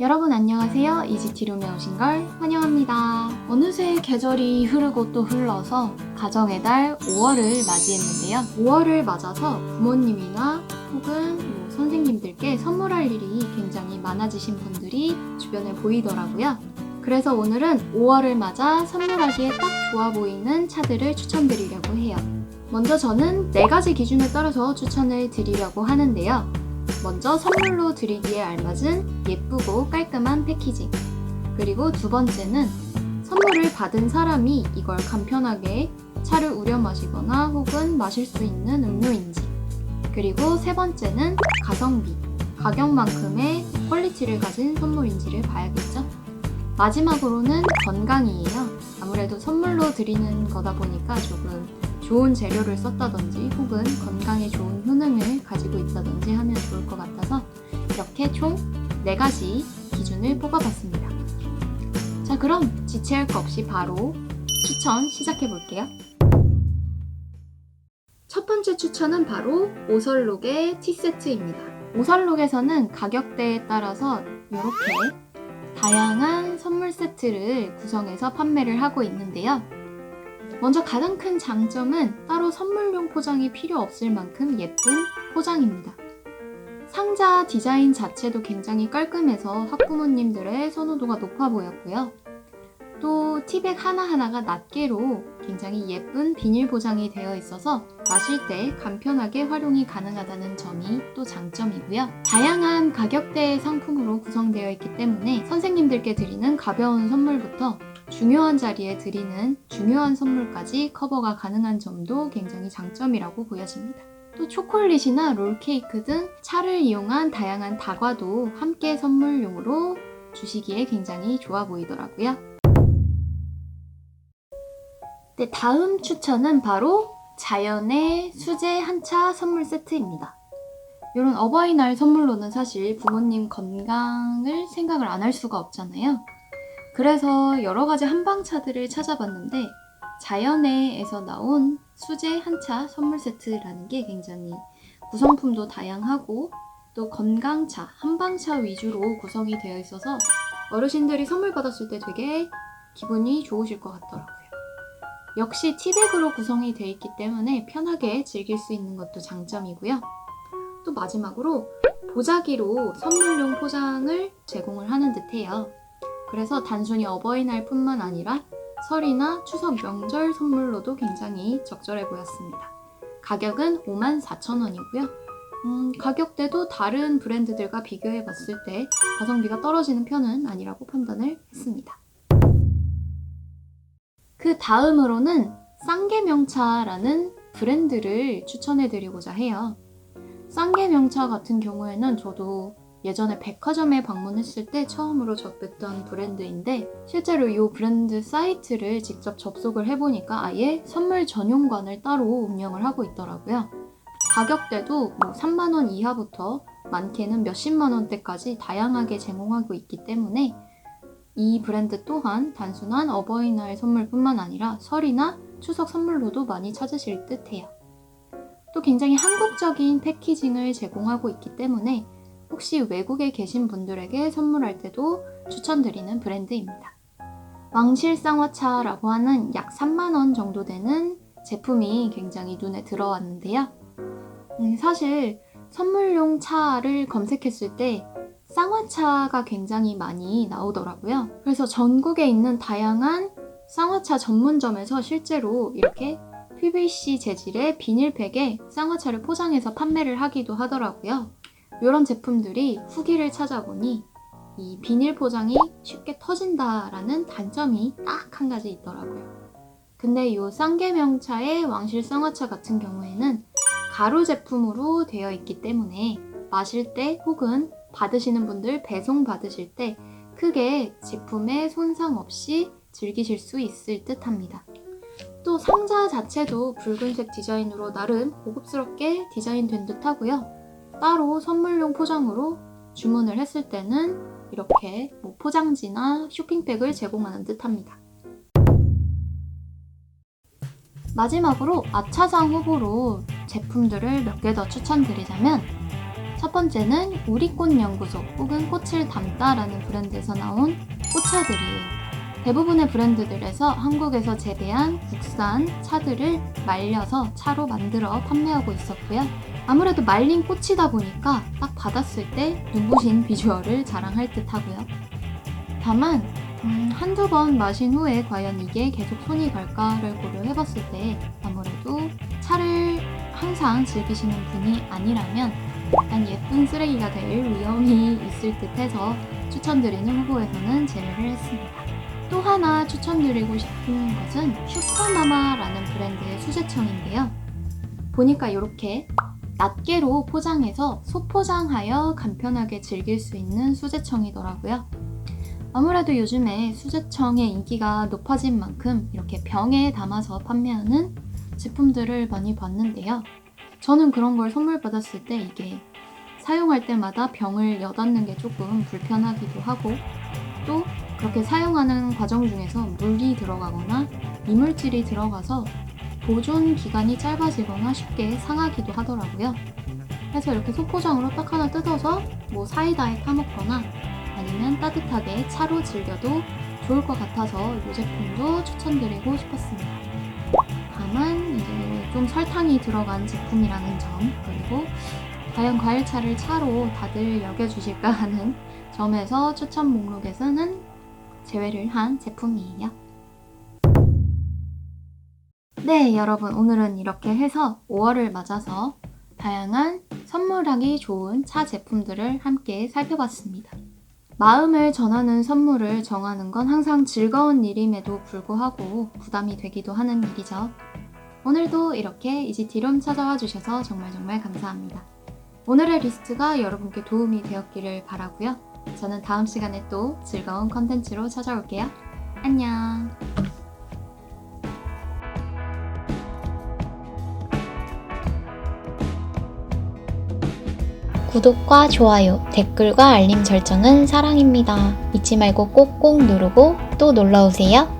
여러분 안녕하세요. 이지티룸에 오신 걸 환영합니다. 어느새 계절이 흐르고 또 흘러서 가정의 달 5월을 맞이했는데요. 5월을 맞아서 부모님이나 혹은 뭐 선생님들께 선물할 일이 굉장히 많아지신 분들이 주변에 보이더라고요. 그래서 오늘은 5월을 맞아 선물하기에 딱 좋아 보이는 차들을 추천드리려고 해요. 먼저 저는 4가지 기준에 따라서 추천을 드리려고 하는데요. 먼저 선물로 드리기에 알맞은 예쁘고 깔끔한 패키징. 그리고 두 번째는 선물을 받은 사람이 이걸 간편하게 차를 우려 마시거나 혹은 마실 수 있는 음료인지. 그리고 세 번째는 가성비. 가격만큼의 퀄리티를 가진 선물인지를 봐야겠죠. 마지막으로는 건강이에요. 아무래도 선물로 드리는 거다 보니까 조금 좋은 재료를 썼다든지 혹은 건강에 좋은 효능을 가지고 있다든지 하면 좋을 것 같아서 이렇게 총 4가지 기준을 뽑아봤습니다. 자, 그럼 지체할 거 없이 바로 추천 시작해 볼게요. 첫 번째 추천은 바로 오설록의 티세트입니다. 오설록에서는 가격대에 따라서 이렇게 다양한 선물 세트를 구성해서 판매를 하고 있는데요. 먼저 가장 큰 장점은 따로 선물용 포장이 필요 없을 만큼 예쁜 포장입니다. 상자 디자인 자체도 굉장히 깔끔해서 학부모님들의 선호도가 높아 보였고요. 또 티백 하나하나가 낱개로 굉장히 예쁜 비닐 포장이 되어 있어서 마실 때 간편하게 활용이 가능하다는 점이 또 장점이고요. 다양한 가격대의 상품으로 구성되어 있기 때문에 선생님들께 드리는 가벼운 선물부터 중요한 자리에 드리는 중요한 선물까지 커버가 가능한 점도 굉장히 장점이라고 보여집니다. 또 초콜릿이나 롤케이크 등 차를 이용한 다양한 다과도 함께 선물용으로 주시기에 굉장히 좋아 보이더라고요. 네, 다음 추천은 바로 자연의 수제 한차 선물 세트입니다. 이런 어버이날 선물로는 사실 부모님 건강을 생각을 안 할 수가 없잖아요. 그래서 여러 가지 한방차들을 찾아봤는데 자연에에서 나온 수제 한차 선물 세트라는 게 굉장히 구성품도 다양하고 또 건강차, 한방차 위주로 구성이 되어 있어서 어르신들이 선물 받았을 때 되게 기분이 좋으실 것 같더라고요. 역시 티백으로 구성이 되어 있기 때문에 편하게 즐길 수 있는 것도 장점이고요. 또 마지막으로 보자기로 선물용 포장을 제공을 하는 듯해요. 그래서 단순히 어버이날뿐만 아니라 설이나 추석 명절 선물로도 굉장히 적절해 보였습니다. 가격은 54,000원이고요. 음, 가격대도 다른 브랜드들과 비교해 봤을 때 가성비가 떨어지는 편은 아니라고 판단을 했습니다. 그 다음으로는 쌍계명차라는 브랜드를 추천해 드리고자 해요. 쌍계명차 같은 경우에는 저도 예전에 백화점에 방문했을 때 처음으로 접했던 브랜드인데 실제로 이 브랜드 사이트를 직접 접속을 해보니까 아예 선물 전용관을 따로 운영을 하고 있더라고요. 가격대도 뭐 3만원 이하부터 많게는 몇십만 원대까지 다양하게 제공하고 있기 때문에 이 브랜드 또한 단순한 어버이날 선물뿐만 아니라 설이나 추석 선물로도 많이 찾으실 듯 해요. 또 굉장히 한국적인 패키징을 제공하고 있기 때문에 혹시 외국에 계신 분들에게 선물할 때도 추천드리는 브랜드입니다. 왕실쌍화차라고 하는 약 3만원 정도 되는 제품이 굉장히 눈에 들어왔는데요. 음, 사실 선물용 차를 검색했을 때 쌍화차가 굉장히 많이 나오더라고요. 그래서 전국에 있는 다양한 쌍화차 전문점에서 실제로 이렇게 PVC 재질의 비닐팩에 쌍화차를 포장해서 판매를 하기도 하더라고요. 이런 제품들이 후기를 찾아보니 이 비닐 포장이 쉽게 터진다라는 단점이 딱 한 가지 있더라고요. 근데 이 쌍계명차의 왕실 쌍화차 같은 경우에는 가루 제품으로 되어 있기 때문에 마실 때 혹은 받으시는 분들 배송 받으실 때 크게 제품에 손상 없이 즐기실 수 있을 듯 합니다. 또 상자 자체도 붉은색 디자인으로 나름 고급스럽게 디자인된 듯 하고요. 따로 선물용 포장으로 주문을 했을 때는 이렇게 뭐 포장지나 쇼핑백을 제공하는 듯 합니다. 마지막으로 아차상 후보로 제품들을 몇 개 더 추천드리자면 첫 번째는 우리꽃 연구소 혹은 꽃을 담다라는 브랜드에서 나온 꽃차들이에요. 대부분의 브랜드들에서 한국에서 재배한 국산 차들을 말려서 차로 만들어 판매하고 있었고요. 아무래도 말린 꽃이다 보니까 딱 받았을 때 눈부신 비주얼을 자랑할 듯 하고요. 다만, 음, 한두 번 마신 후에 과연 이게 계속 손이 갈까를 고려해봤을 때 아무래도 차를 항상 즐기시는 분이 아니라면 약간 예쁜 쓰레기가 될 위험이 있을 듯 해서 추천드리는 후보에서는 제외를 했습니다. 또 하나 추천드리고 싶은 것은 슈퍼마마라는 브랜드의 수제청인데요. 보니까 이렇게 낱개로 포장해서 소포장하여 간편하게 즐길 수 있는 수제청이더라고요. 아무래도 요즘에 수제청의 인기가 높아진 만큼 이렇게 병에 담아서 판매하는 제품들을 많이 봤는데요. 저는 그런 걸 선물 받았을 때 이게 사용할 때마다 병을 여닫는 게 조금 불편하기도 하고 또 그렇게 사용하는 과정 중에서 물이 들어가거나 이물질이 들어가서 보존 기간이 짧아지거나 쉽게 상하기도 하더라고요. 그래서 이렇게 소포장으로 딱 하나 뜯어서 뭐 사이다에 타먹거나 아니면 따뜻하게 차로 즐겨도 좋을 것 같아서 이 제품도 추천드리고 싶었습니다. 다만 이제 좀 설탕이 들어간 제품이라는 점 그리고 과연 과일차를 차로 다들 여겨주실까 하는 점에서 추천 목록에서는 제외를 한 제품이에요. 네, 여러분 오늘은 이렇게 해서 5월을 맞아서 다양한 선물하기 좋은 차 제품들을 함께 살펴봤습니다. 마음을 전하는 선물을 정하는 건 항상 즐거운 일임에도 불구하고 부담이 되기도 하는 일이죠. 오늘도 이렇게 이지티룸 찾아와 주셔서 정말 정말 감사합니다. 오늘의 리스트가 여러분께 도움이 되었기를 바라고요. 저는 다음 시간에 또 즐거운 컨텐츠로 찾아올게요. 안녕. 구독과 좋아요, 댓글과 알림 설정은 사랑입니다. 잊지 말고 꼭꼭 누르고 또 놀러오세요.